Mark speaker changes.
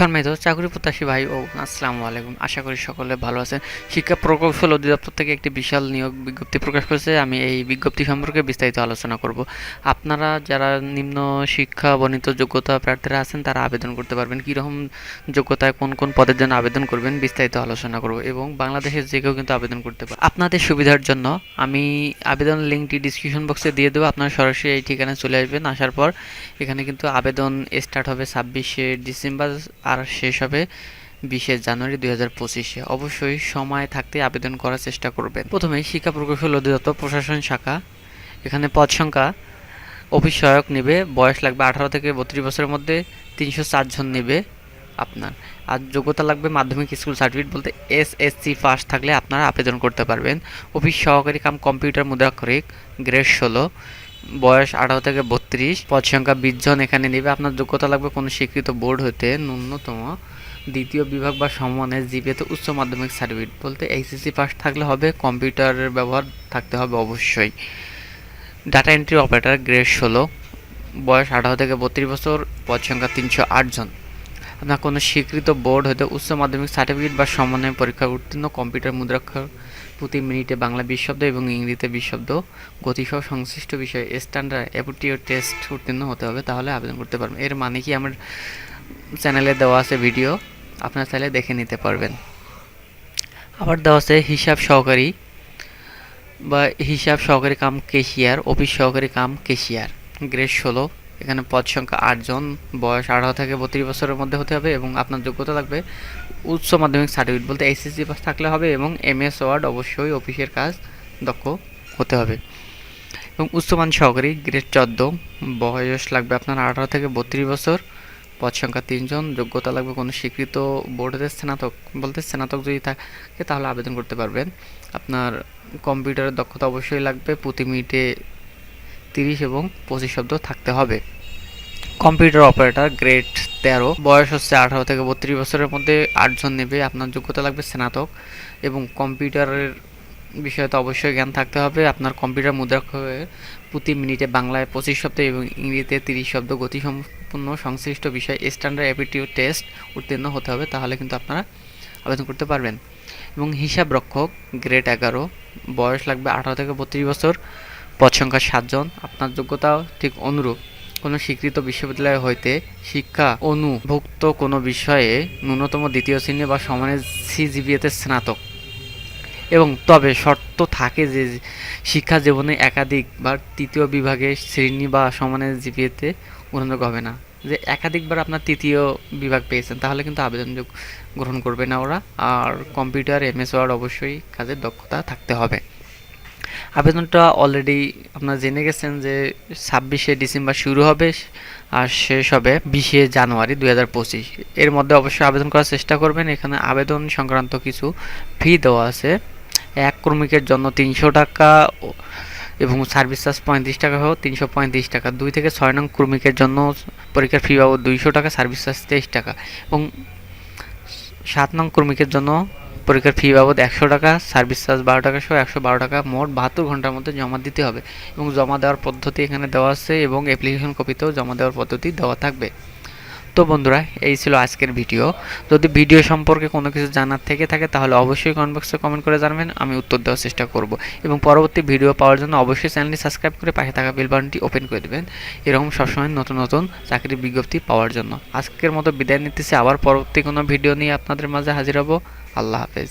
Speaker 1: সম্মানিত চাকরি প্রত্যাশী ভাই ও আসসালামু আলাইকুম। আশা করি সকলে ভালো আছেন। শিক্ষা প্রকৌশল অধিদপ্তর থেকে একটি বিশাল নিয়োগ বিজ্ঞপ্তি প্রকাশ করেছে। আমি এই বিজ্ঞপ্তি সম্পর্কে বিস্তারিত আলোচনা করব। আপনারা যারা নিম্ন শিক্ষা, বর্ণিত যোগ্যতা প্রার্থীরা আছেন, তারা আবেদন করতে পারবেন। কীরকম যোগ্যতায় কোন কোন পদের জন্য আবেদন করবেন বিস্তারিত আলোচনা করব এবং বাংলাদেশের যে কেউ কিন্তু আবেদন করতে পারে আপনাদের সুবিধার জন্য আমি আবেদন লিঙ্কটি ডিসক্রিপশন বক্সে দিয়ে দেবো। আপনারা সরাসরি এই ঠিকানায় চলে আসবেন। আসার পর এখানে কিন্তু আবেদন স্টার্ট হবে ছাব্বিশে ডিসেম্বর। আর শেষ হবে বিশে জানুয়ারি দুই হাজার পঁচিশে। অবশ্যই সময় থাকতে আবেদন করার চেষ্টা করবেন। প্রথমে শিক্ষা প্রকৌশল অধিদপ্তর প্রশাসন শাখা। এখানে পদ সংখ্যা, অফিস সহায়ক নেবে, বয়স লাগবে আঠারো থেকে বত্রিশ বছরের মধ্যে তিনশো চার জন নেবে আপনার। আর যোগ্যতা লাগবে মাধ্যমিক স্কুল সার্টিফিকেট বলতে এসএসসি ফার্স্ট থাকলে আপনারা আবেদন করতে পারবেন। অফিস সহকারী কাম কম্পিউটার মুদ্রাক্ষরিক গ্রেড ষোলো। বয়স আঠারো থেকে বত্রিশ। পদ সংখ্যা বিশ জন এখানে নেবে। আপনার যোগ্যতা লাগবে কোনো স্বীকৃত বোর্ড হতে ন্যূনতম দ্বিতীয় বিভাগ বা সমানের জিপিএতে উচ্চ মাধ্যমিক সার্টিফিকেট বলতে এইচএসসি পাস থাকলে হবে কম্পিউটারের ব্যবহার থাকতে হবে অবশ্যই। ডাটা এন্ট্রি অপারেটর গ্রেড ষোলো। বয়স আঠারো থেকে বত্রিশ বছর, পদ সংখ্যা তিনশো আট জন। আপনার কোনো স্বীকৃত বোর্ড হতে উচ্চ মাধ্যমিক সার্টিফিকেট বা সমন্বয় পরীক্ষা উত্তীর্ণ কম্পিউটার মুদ্রাক্ষর প্রতি মিনিটে বাংলা শব্দ এবং ইংরেজিতে শব্দ। গতিসহ সংশ্লিষ্ট বিষয়ে স্ট্যান্ডার্ড অ্যাপটিও টেস্ট উত্তীর্ণ হতে হবে, তাহলে আবেদন করতে পারবেন। এর মানে কি আমার চ্যানেলে দেওয়া আছে ভিডিও আপনার চাইলে দেখে নিতে পারবেন। আবার দেওয়া আছে হিসাব সহকারী বা হিসাব সহকারী কাম কেশিয়ার অফিস সহকারী কাম কেশিয়ার গ্রেড ষোলো। এখানে পদ সংখ্যা আটজন বয়স আঠারো থেকে বত্রিশ বছরের মধ্যে হতে হবে এবং আপনার যোগ্যতা লাগবে উচ্চ মাধ্যমিক সার্টিফিকেট বলতে এসএসসি পাস থাকলে হবে এবং এমএস ওয়ার্ড অবশ্যই অফিসের কাজ দক্ষ হতে হবে। এবং উচ্চমান সহকারী গ্রেড চোদ্দ, বয়স লাগবে আপনার আঠারো থেকে বত্রিশ বছর, পদ সংখ্যা তিনজন যোগ্যতা লাগবে কোনো স্বীকৃত বোর্ডের স্নাতক, বলতে স্নাতক যদি থাকে তাহলে আবেদন করতে পারবেন। আপনার কম্পিউটারের দক্ষতা অবশ্যই লাগবে, প্রতি মিনিটে তিরিশ এবং পঁচিশ শব্দ থাকতে হবে। কম্পিউটার অপারেটর গ্রেড তেরো, বয়স হচ্ছে আঠারো থেকে বত্রিশ বছরের মধ্যে আটজন নেবে, আপনার যোগ্যতা লাগবে স্নাতক এবং কম্পিউটারের বিষয়ে তো অবশ্যই জ্ঞান থাকতে হবে। আপনার কম্পিউটার মুদ্রাক্ষরে প্রতি মিনিটে বাংলায় পঁচিশ শব্দ এবং ইংরেজিতে তিরিশ শব্দ গতিসম্পন্ন সংশ্লিষ্ট বিষয় স্ট্যান্ডার্ড অ্যাপিটিউড টেস্ট উত্তীর্ণ হতে হবে, তাহলে কিন্তু আপনারা আবেদন করতে পারবেন। এবং হিসাব রক্ষক গ্রেড এগারো, বয়স লাগবে আঠারো থেকে বত্রিশ বছর। পদ সংখ্যা সাতজন। আপনার যোগ্যতাও ঠিক অনুরূপ। কোনো স্বীকৃত বিশ্ববিদ্যালয় হইতে শিক্ষা অনুভুক্ত কোনো বিষয়ে ন্যূনতম দ্বিতীয় শ্রেণি বা সমানের সিজিবিএতে স্নাতক। এবং তবে শর্ত থাকে যে শিক্ষা জীবনে একাধিক বা তৃতীয় বিভাগে শ্রেণি বা সমানের জিপিএতে গ্রহণযোগ্য হবে না। যে একাধিকবার আপনার তৃতীয় বিভাগ পেয়েছেন, তাহলে কিন্তু আবেদন গ্রহণ করবে না ওরা। আর কম্পিউটার, এমএস, ওয়ার্ড অবশ্যই কাজের দক্ষতা থাকতে হবে। আবেদনটা অলরেডি আপনারা জেনে গেছেন যে ছাব্বিশে ডিসেম্বর শুরু হবে আর শেষ হবে বিশে জানুয়ারি দুই হাজার পঁচিশ। এর মধ্যে অবশ্যই আবেদন করার চেষ্টা করবেন। এখানে আবেদন সংক্রান্ত কিছু ফি দেওয়া আছে। এক কর্মীকের জন্য তিনশো টাকা এবং সার্ভিস চার্জ পঁয়ত্রিশ টাকা হোক তিনশো পঁয়ত্রিশ টাকা। দুই থেকে ছয় নং কর্মীকের জন্য পরীক্ষার ফি বাবদ দুইশো টাকা সার্ভিস চার্জ তেইশ টাকা। এবং সাত নং কর্মীকের জন্য পরীক্ষার ফি বাবদ একশো টাকা সার্ভিস চার্জ বারো টাকা সহ একশো বারো টাকা মোট বাহাত্তর ঘণ্টার মধ্যে জমা দিতে হবে এবং জমা দেওয়ার পদ্ধতি এখানে দেওয়া আছে এবং অ্যাপ্লিকেশন কপিতেও জমা দেওয়ার পদ্ধতি দেওয়া থাকবে। তো বন্ধুরা, এই ছিল আজকের ভিডিও। যদি ভিডিও সম্পর্কে কোনো কিছু জানার থেকে থাকে, তাহলে অবশ্যই কমেন্ট বক্সে কমেন্ট করে জানাবেন, আমি উত্তর দেওয়ার চেষ্টা করব। এবং পরবর্তী ভিডিও পাওয়ার জন্য অবশ্যই চ্যানেলটি সাবস্ক্রাইব করে পাশে থাকা বেল বাটনটি ওপেন করে দেবেন। এরকম সবসময় নতুন নতুন চাকরির বিজ্ঞপ্তি পাওয়ার জন্য। আজকের মতো বিদায় নিতেছি, আবার পরবর্তী কোনো ভিডিও নিয়ে আপনাদের মাঝে হাজির হব। আল্লাহ হাফেজ।